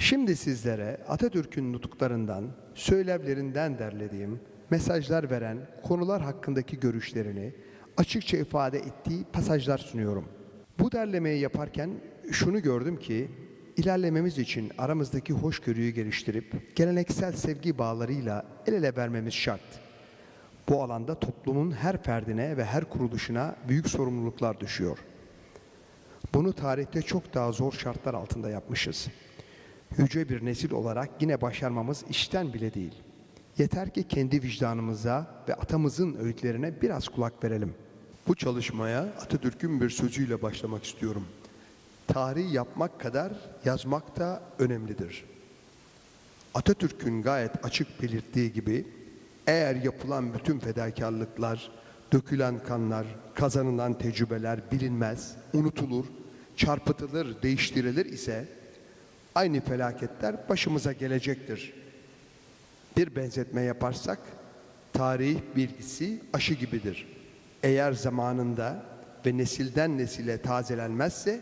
Şimdi sizlere Atatürk'ün nutuklarından, söylevlerinden derlediğim, mesajlar veren konular hakkındaki görüşlerini açıkça ifade ettiği pasajlar sunuyorum. Bu derlemeyi yaparken şunu gördüm ki, ilerlememiz için aramızdaki hoşgörüyü geliştirip geleneksel sevgi bağlarıyla el ele vermemiz şart. Bu alanda toplumun her ferdine ve her kuruluşuna büyük sorumluluklar düşüyor. Bunu tarihte çok daha zor şartlar altında yapmışız. Yüce bir nesil olarak yine başarmamız işten bile değil. Yeter ki kendi vicdanımıza ve atamızın öğütlerine biraz kulak verelim. Bu çalışmaya Atatürk'ün bir sözüyle başlamak istiyorum. Tarih yapmak kadar yazmak da önemlidir. Atatürk'ün gayet açık belirttiği gibi eğer yapılan bütün fedakarlıklar, dökülen kanlar, kazanılan tecrübeler bilinmez, unutulur, çarpıtılır, değiştirilir ise aynı felaketler başımıza gelecektir. Bir benzetme yaparsak tarih bilgisi aşı gibidir. Eğer zamanında ve nesilden nesile tazelenmezse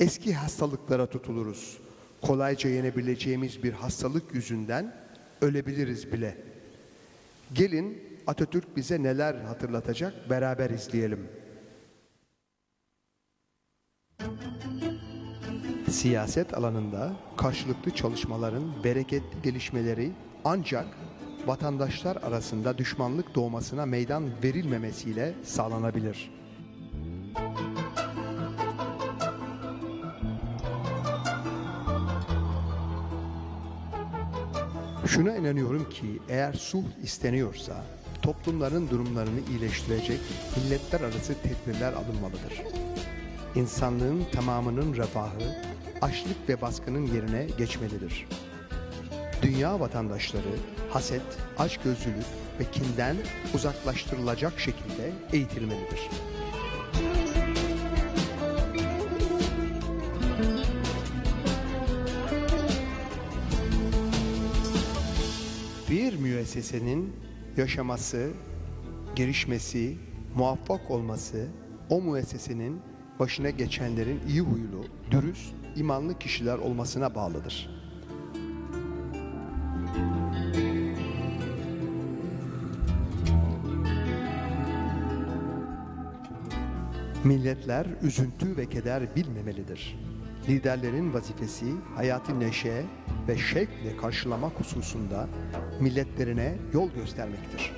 eski hastalıklara tutuluruz. Kolayca yenebileceğimiz bir hastalık yüzünden ölebiliriz bile. Gelin Atatürk bize neler hatırlatacak beraber izleyelim. Siyaset alanında karşılıklı çalışmaların bereketli gelişmeleri ancak vatandaşlar arasında düşmanlık doğmasına meydan verilmemesiyle sağlanabilir. Şuna inanıyorum ki eğer sulh isteniyorsa toplumların durumlarını iyileştirecek milletler arası tedbirler alınmalıdır. İnsanlığın tamamının refahı açlık ve baskının yerine geçmelidir. Dünya vatandaşları haset, açgözlülük ve kinden uzaklaştırılacak şekilde eğitilmelidir. Bir müessesenin yaşaması, gelişmesi, muvaffak olması o müessesenin başına geçenlerin iyi huylu, dürüst, imanlı kişiler olmasına bağlıdır. Milletler üzüntü ve keder bilmemelidir. Liderlerin vazifesi hayatı neşe ve şevkle karşılamak hususunda milletlerine yol göstermektir.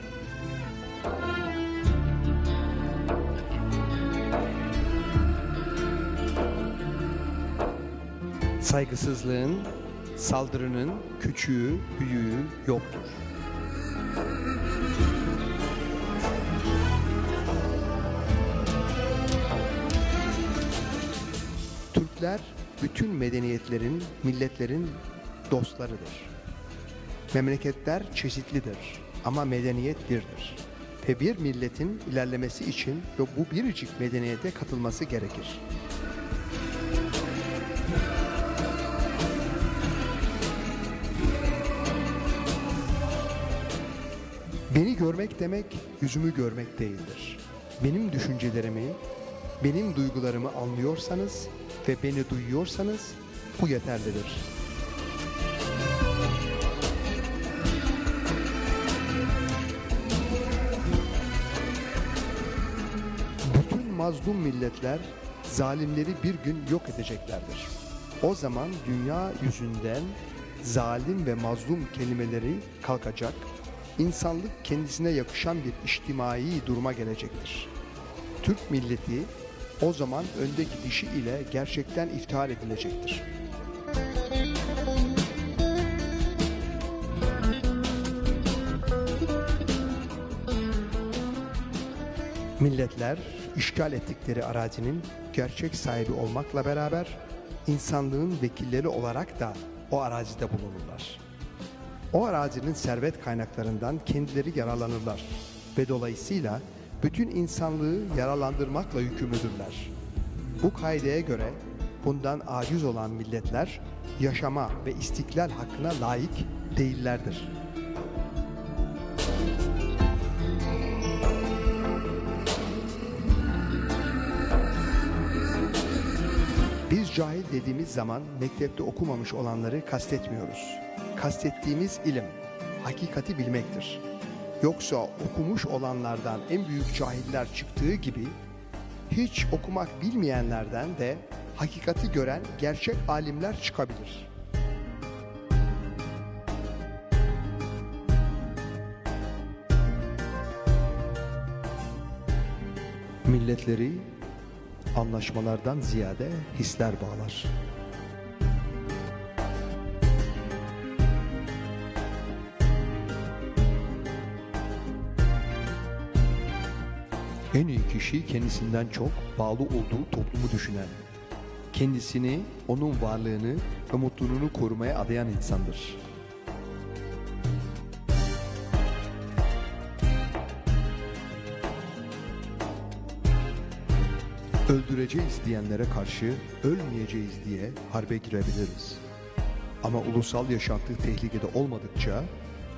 Saygısızlığın, saldırının küçüğü, büyüğü yoktur. Türkler bütün medeniyetlerin, milletlerin dostlarıdır. Memleketler çeşitlidir ama medeniyet birdir. Ve bir milletin ilerlemesi için ve bu biricik medeniyete katılması gerekir. Beni görmek demek yüzümü görmek değildir. Benim düşüncelerimi, benim duygularımı anlıyorsanız ve beni duyuyorsanız bu yeterlidir. Bütün mazlum milletler zalimleri bir gün yok edeceklerdir. O zaman dünya yüzünden zalim ve mazlum kelimeleri kalkacak, insanlık kendisine yakışan bir içtimai duruma gelecektir. Türk milleti o zaman önde gidişi ile gerçekten iftihar edilecektir. Milletler işgal ettikleri arazinin gerçek sahibi olmakla beraber insanlığın vekilleri olarak da o arazide bulunurlar. O arazinin servet kaynaklarından kendileri yararlanırlar ve dolayısıyla bütün insanlığı yaralandırmakla yükümlüdürler. Bu kaideye göre bundan aciz olan milletler yaşama ve istiklal hakkına layık değillerdir. Biz cahil dediğimiz zaman mektepte okumamış olanları kastetmiyoruz. Kastettiğimiz ilim, hakikati bilmektir. Yoksa okumuş olanlardan en büyük cahiller çıktığı gibi hiç okumak bilmeyenlerden de hakikati gören gerçek alimler çıkabilir. Milletleri anlaşmalardan ziyade hisler bağlar. En iyi kişi kendisinden çok bağlı olduğu toplumu düşünen, kendisini, onun varlığını ve mutluluğunu korumaya adayan insandır. Öldüreceğiz diyenlere karşı ölmeyeceğiz diye harbe girebiliriz. Ama ulusal yaşantı tehlikede olmadıkça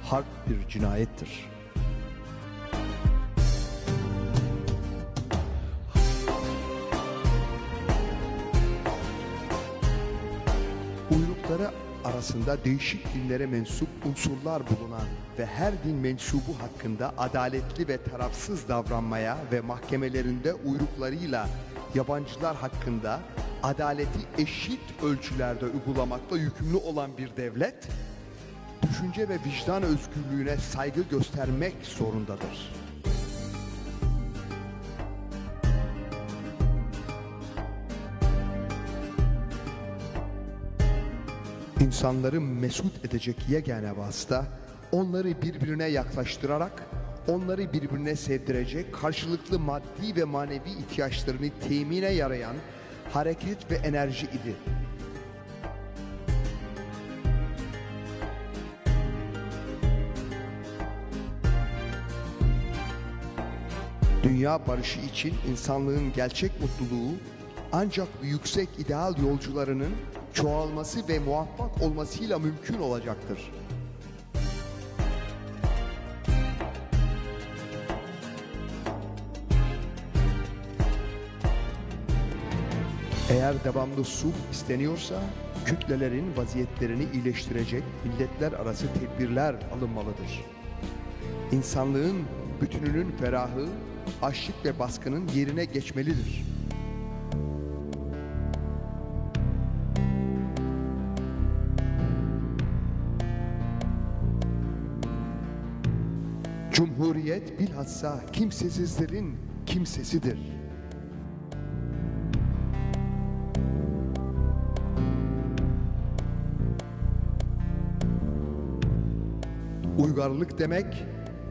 harp bir cinayettir. Uyrukları arasında değişik dinlere mensup unsurlar bulunan ve her din mensubu hakkında adaletli ve tarafsız davranmaya ve mahkemelerinde uyruklarıyla yabancılar hakkında adaleti eşit ölçülerde uygulamakla yükümlü olan bir devlet, düşünce ve vicdan özgürlüğüne saygı göstermek zorundadır. İnsanları mesut edecek yegane vasıta, onları birbirine yaklaştırarak, onları birbirine sevdirecek, karşılıklı maddi ve manevi ihtiyaçlarını temine yarayan hareket ve enerji idi. Dünya barışı için insanlığın gerçek mutluluğu ancak yüksek ideal yolcularının çoğalması ve muvaffak olmasıyla mümkün olacaktır. Eğer devamlı sulh isteniyorsa kütlelerin vaziyetlerini iyileştirecek milletler arası tedbirler alınmalıdır. İnsanlığın bütününün ferahı, açlık ve baskının yerine geçmelidir. Cumhuriyet bilhassa kimsesizlerin kimsesidir. Uygarlık demek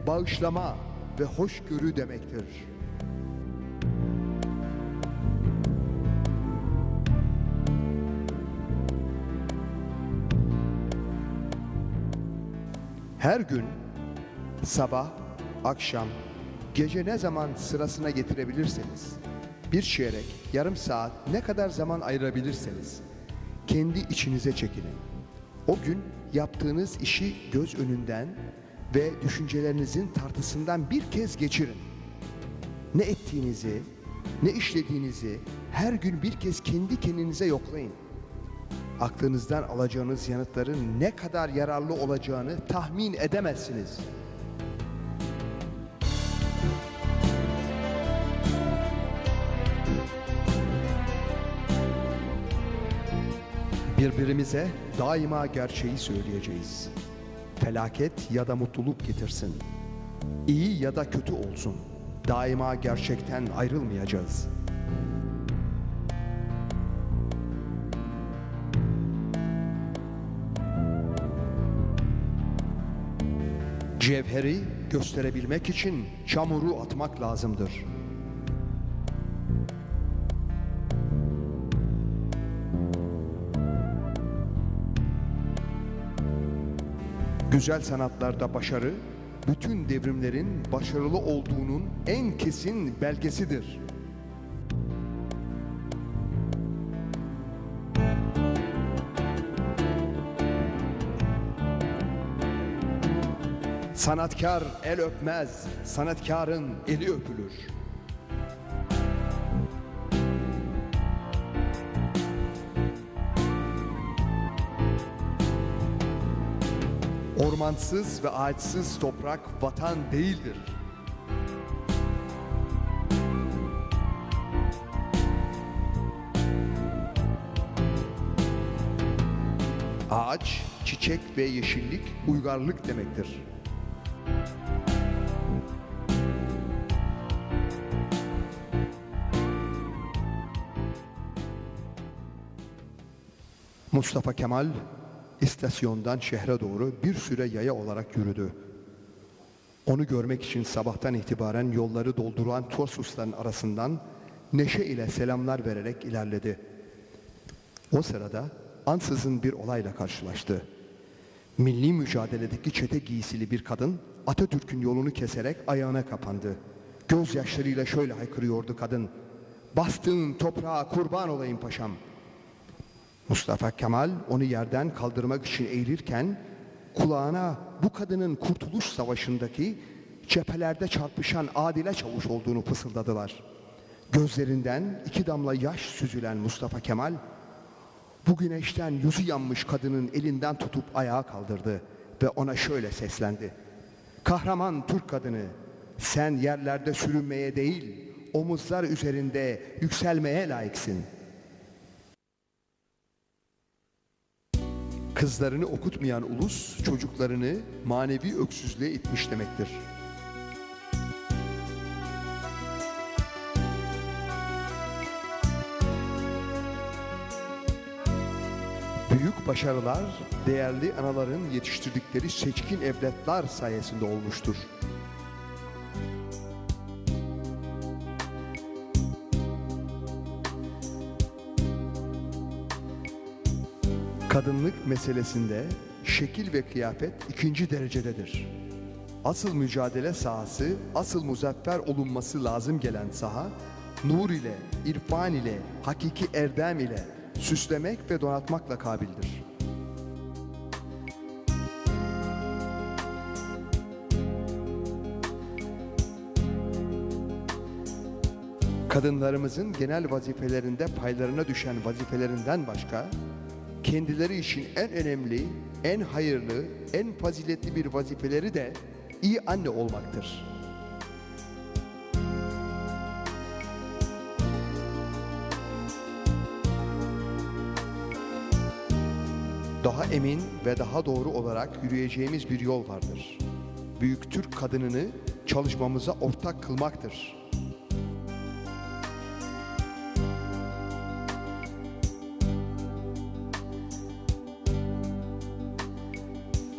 bağışlama ve hoşgörü demektir. Her gün sabah, akşam, gece ne zaman sırasına getirebilirseniz, bir çeyrek, yarım saat ne kadar zaman ayırabilirseniz kendi içinize çekinin. O gün yaptığınız işi göz önünden ve düşüncelerinizin tartısından bir kez geçirin. Ne ettiğinizi, ne işlediğinizi her gün bir kez kendi kendinize yoklayın. Aklınızdan alacağınız yanıtların ne kadar yararlı olacağını tahmin edemezsiniz. Birbirimize daima gerçeği söyleyeceğiz. Felaket ya da mutluluk getirsin. İyi ya da kötü olsun. Daima gerçekten ayrılmayacağız. Cevheri gösterebilmek için çamuru atmak lazımdır. Güzel sanatlarda başarı, bütün devrimlerin başarılı olduğunun en kesin belgesidir. Sanatkar el öpmez, sanatkarın eli öpülür. Ormansız ve ağaçsız toprak vatan değildir. Ağaç, çiçek ve yeşillik uygarlık demektir. Mustafa Kemal istasyondan şehre doğru bir süre yaya olarak yürüdü. Onu görmek için sabahtan itibaren yolları dolduran Torsusların arasından neşe ile selamlar vererek ilerledi. O sırada ansızın bir olayla karşılaştı. Milli mücadeledeki çete giysili bir kadın Atatürk'ün yolunu keserek ayağına kapandı. Gözyaşlarıyla şöyle haykırıyordu kadın. Bastığın toprağa kurban olayım paşam. Mustafa Kemal onu yerden kaldırmak için eğilirken kulağına bu kadının Kurtuluş Savaşı'ndaki cephelerde çarpışan Adile Çavuş olduğunu fısıldadılar. Gözlerinden iki damla yaş süzülen Mustafa Kemal bu güneşten yüzü yanmış kadının elinden tutup ayağa kaldırdı ve ona şöyle seslendi. Kahraman Türk kadını sen yerlerde sürünmeye değil omuzlar üzerinde yükselmeye layıksın. Kızlarını okutmayan ulus çocuklarını manevi öksüzlüğe itmiş demektir. Büyük başarılar değerli anaların yetiştirdikleri seçkin evlatlar sayesinde olmuştur. Kadınlık meselesinde şekil ve kıyafet ikinci derecededir. Asıl mücadele sahası, asıl muzaffer olunması lazım gelen saha, nur ile, irfan ile, hakiki erdem ile süslemek ve donatmakla kabildir. Kadınlarımızın genel vazifelerinde paylarına düşen vazifelerinden başka, kendileri için en önemli, en hayırlı, en faziletli bir vazifeleri de iyi anne olmaktır. Daha emin ve daha doğru olarak yürüyeceğimiz bir yol vardır. Büyük Türk kadınını çalışmamıza ortak kılmaktır.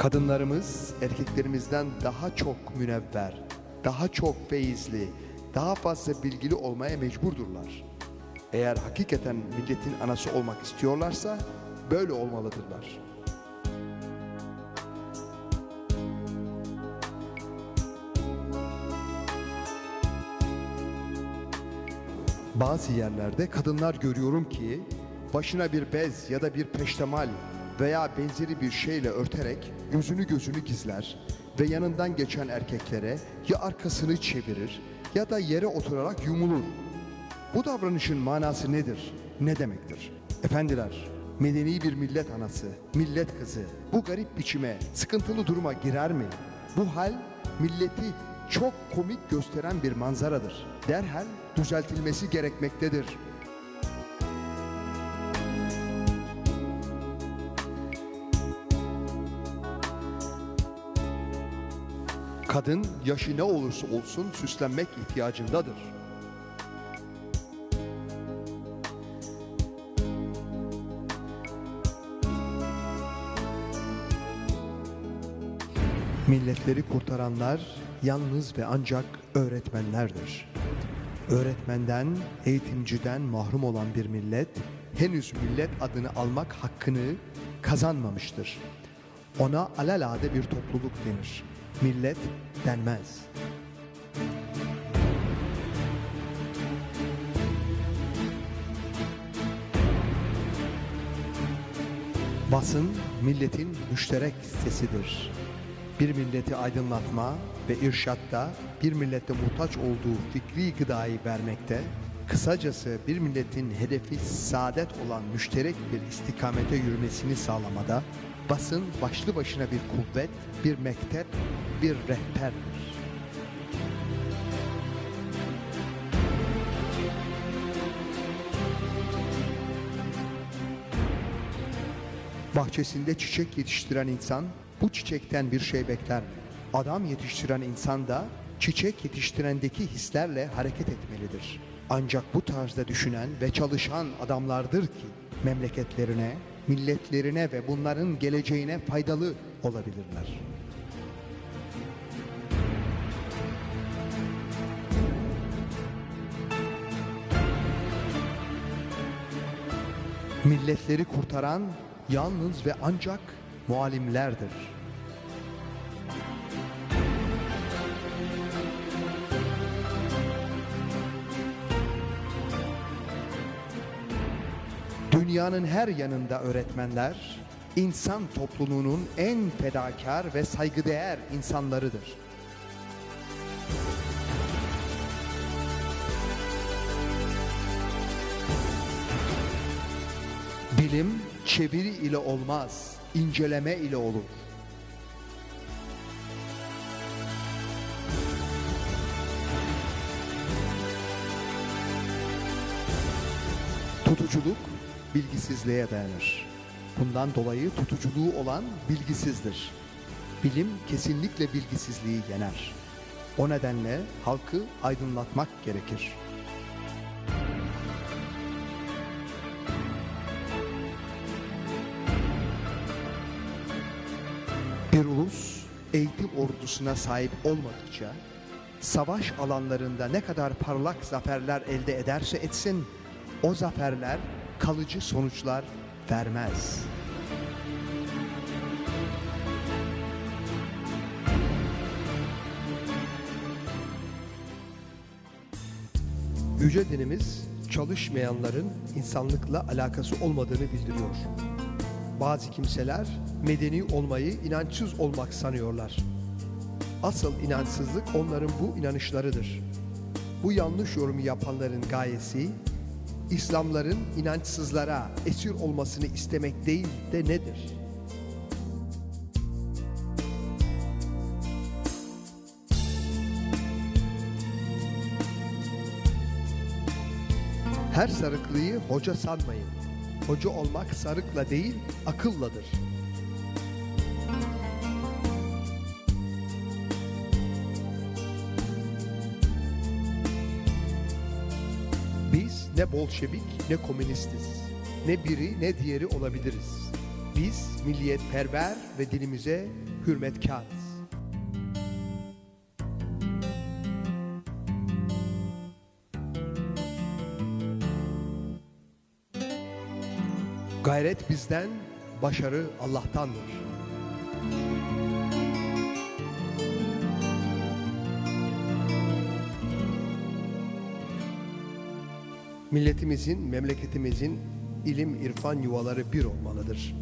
Kadınlarımız erkeklerimizden daha çok münevver, daha çok feyizli, daha fazla bilgili olmaya mecburdurlar. Eğer hakikaten milletin anası olmak istiyorlarsa böyle olmalıdırlar. Bazı yerlerde kadınlar görüyorum ki başına bir bez ya da bir peştemal veya benzeri bir şeyle örterek gözünü gözünü gizler ve yanından geçen erkeklere ya arkasını çevirir ya da yere oturarak yumulur. Bu davranışın manası nedir? Ne demektir? Efendiler, medeni bir millet anası, millet kızı bu garip biçime, sıkıntılı duruma girer mi? Bu hal milleti çok komik gösteren bir manzaradır. Derhal düzeltilmesi gerekmektedir. Kadın yaşı ne olursa olsun süslenmek ihtiyacındadır. Milletleri kurtaranlar yalnız ve ancak öğretmenlerdir. Öğretmenden, eğitimciden mahrum olan bir millet henüz millet adını almak hakkını kazanmamıştır. Ona alelade bir topluluk denir. Millet denmez. Basın milletin müşterek sesidir. Bir milleti aydınlatma ve irşatta bir millete muhtaç olduğu fikri gıdayı vermekte, Kısacası bir milletin hedefi saadet olan müşterek bir istikamete yürümesini sağlamada basın başlı başına bir kuvvet, bir mektep, bir rehberdir. Bahçesinde çiçek yetiştiren insan bu çiçekten bir şey bekler? Adam yetiştiren insan da çiçek yetiştirendeki hislerle hareket etmelidir. Ancak bu tarzda düşünen ve çalışan adamlardır ki memleketlerine, milletlerine ve bunların geleceğine faydalı olabilirler. Milletleri kurtaran yalnız ve ancak muallimlerdir. Dünyanın her yanında öğretmenler, insan topluluğunun en fedakar ve saygıdeğer insanlarıdır. Bilim çeviri ile olmaz, inceleme ile olur. Tutuculuk bilgisizliğe dayanır. Bundan dolayı tutuculuğu olan bilgisizdir. Bilim kesinlikle bilgisizliği yener. O nedenle halkı aydınlatmak gerekir. Bir ulus eğitim ordusuna sahip olmadıkça savaş alanlarında ne kadar parlak zaferler elde ederse etsin o zaferler kalıcı sonuçlar vermez. Yüce dinimiz çalışmayanların insanlıkla alakası olmadığını bildiriyor. Bazı kimseler medeni olmayı inançsız olmak sanıyorlar. Asıl inançsızlık onların bu inanışlarıdır. Bu yanlış yorumu yapanların gayesi İslamların inançsızlara esir olmasını istemek değil de nedir? Her sarıklıyı hoca sanmayın. Hoca olmak sarıkla değil, akılladır. Ne Bolşevik ne komünistiz. Ne biri ne diğeri olabiliriz. Biz milliyetperver ve dilimize hürmetkarız. Gayret bizden, başarı Allah'tandır. Milletimizin, memleketimizin ilim irfan yuvaları bir olmalıdır.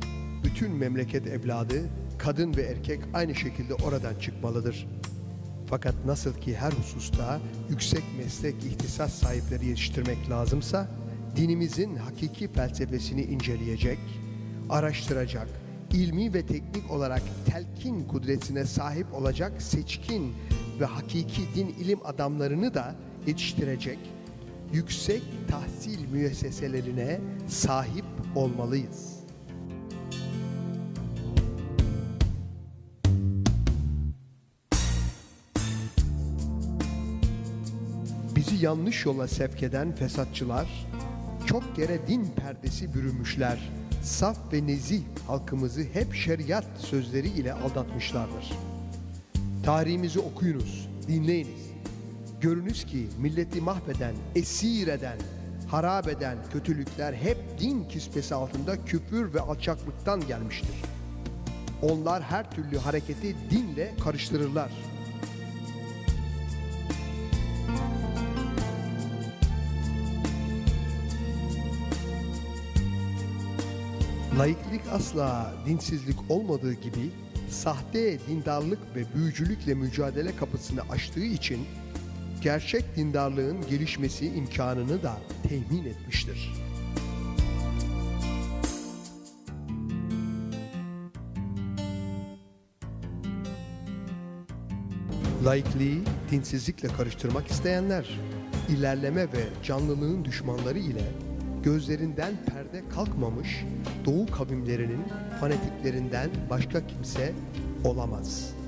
Bütün memleket evladı, kadın ve erkek aynı şekilde oradan çıkmalıdır. Fakat nasıl ki her hususta yüksek meslek ihtisas sahipleri yetiştirmek lazımsa, dinimizin hakiki felsefesini inceleyecek, araştıracak, ilmi ve teknik olarak telkin kudretine sahip olacak seçkin ve hakiki din ilim adamlarını da yetiştirecek, yüksek tahsil müesseselerine sahip olmalıyız. Bizi yanlış yola sevk eden fesatçılar çok kere din perdesi bürümüşler. Saf ve nezih halkımızı hep şeriat sözleri ile aldatmışlardır. Tarihimizi okuyunuz, dinleyiniz. Görünüz ki milleti mahveden, esir eden, harap eden kötülükler hep din kispesi altında küfür ve alçaklıktan gelmiştir. Onlar her türlü hareketi dinle karıştırırlar. Laiklik asla dinsizlik olmadığı gibi sahte dindarlık ve büyücülükle mücadele kapısını açtığı için gerçek dindarlığın gelişmesi imkanını da temin etmiştir. Laikliği dinsizlikle karıştırmak isteyenler, ilerleme ve canlılığın düşmanları ile gözlerinden perde kalkmamış doğu kavimlerinin fanatiklerinden başka kimse olamaz.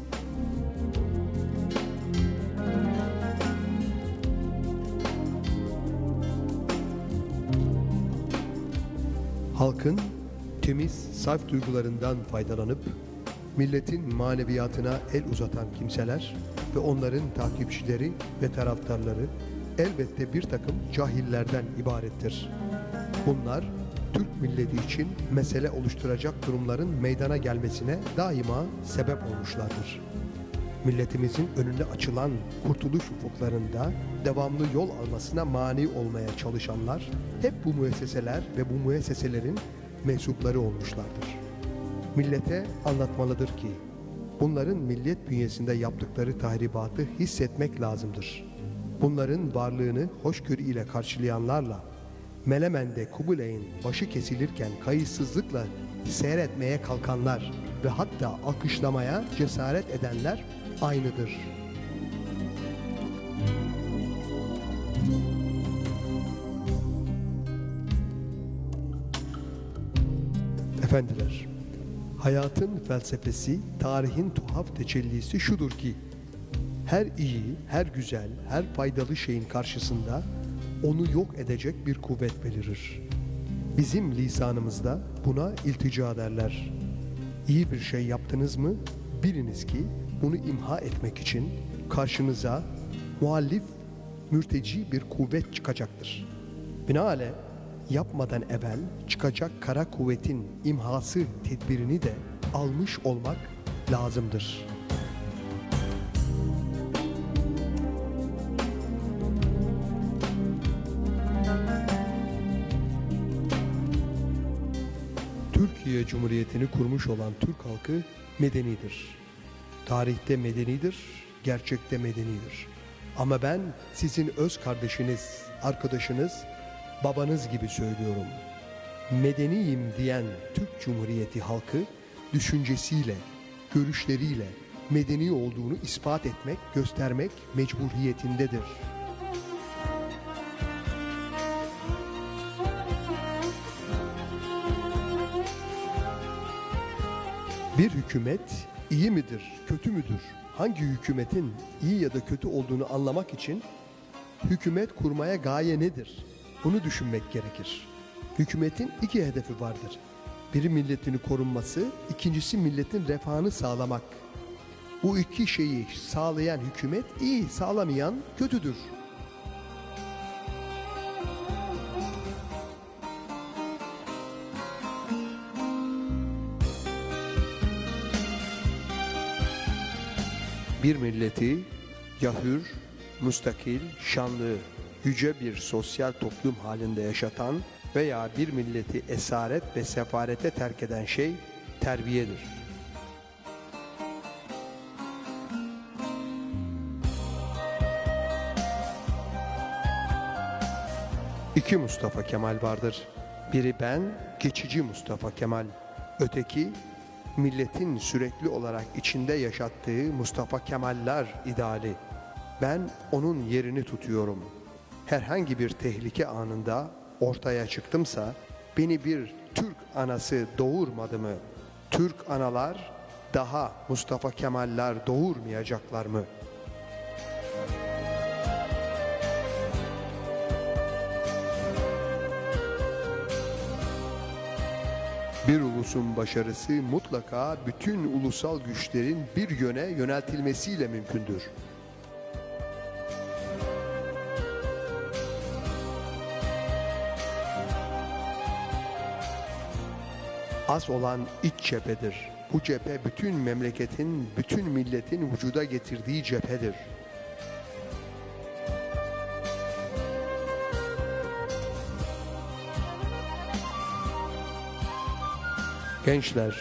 Halkın temiz, saf duygularından faydalanıp milletin maneviyatına el uzatan kimseler ve onların takipçileri ve taraftarları elbette bir takım cahillerden ibarettir. Bunlar Türk milleti için mesele oluşturacak durumların meydana gelmesine daima sebep olmuşlardır. Milletimizin önünde açılan kurtuluş ufuklarında devamlı yol almasına mani olmaya çalışanlar hep bu müesseseler ve bu müesseselerin mensupları olmuşlardır. Millete anlatmalıdır ki bunların millet bünyesinde yaptıkları tahribatı hissetmek lazımdır. Bunların varlığını hoşgörü ile karşılayanlarla Melemen'de Kubiley'in başı kesilirken kayıtsızlıkla seyretmeye kalkanlar ve hatta alkışlamaya cesaret edenler aynıdır. Efendiler, hayatın felsefesi, tarihin tuhaf tecellisi şudur ki, her iyi, her güzel, her faydalı şeyin karşısında onu yok edecek bir kuvvet belirir. Bizim lisanımızda buna iltica derler. İyi bir şey yaptınız mı biliniz ki bunu imha etmek için karşınıza muallif, mürteci bir kuvvet çıkacaktır. Binaenaleyh yapmadan evvel çıkacak kara kuvvetin imhası tedbirini de almış olmak lazımdır.'' Türkiye Cumhuriyeti'ni kurmuş olan Türk halkı medenidir. Tarihte medenidir, gerçekte medenidir. Ama ben sizin öz kardeşiniz, arkadaşınız, babanız gibi söylüyorum. Medeniyim diyen Türk Cumhuriyeti halkı düşüncesiyle, görüşleriyle medeni olduğunu ispat etmek, göstermek mecburiyetindedir. Bir hükümet iyi midir, kötü müdür? Hangi hükümetin iyi ya da kötü olduğunu anlamak için hükümet kurmaya gaye nedir? Bunu düşünmek gerekir. Hükümetin iki hedefi vardır. Biri milletini korunması, ikincisi milletin refahını sağlamak. Bu iki şeyi sağlayan hükümet iyi, sağlamayan kötüdür. Bir milleti yahür, müstakil, şanlı, yüce bir sosyal toplum halinde yaşatan veya bir milleti esaret ve sefarete terk eden şey terbiyedir. İki Mustafa Kemal vardır. Biri ben, geçici Mustafa Kemal. Öteki milletin sürekli olarak içinde yaşattığı Mustafa Kemaller ideali. Ben onun yerini tutuyorum. Herhangi bir tehlike anında ortaya çıktımsa beni bir Türk anası doğurmadı mı? Türk analar daha Mustafa Kemaller doğurmayacaklar mı?'' Bir ulusun başarısı mutlaka bütün ulusal güçlerin bir yöne yöneltilmesiyle mümkündür. Az olan iç cephedir. Bu cephe bütün memleketin, bütün milletin vücuda getirdiği cephedir. Gençler,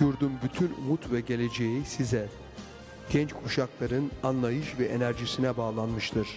yurdun bütün umut ve geleceği size, genç kuşakların anlayış ve enerjisine bağlanmıştır.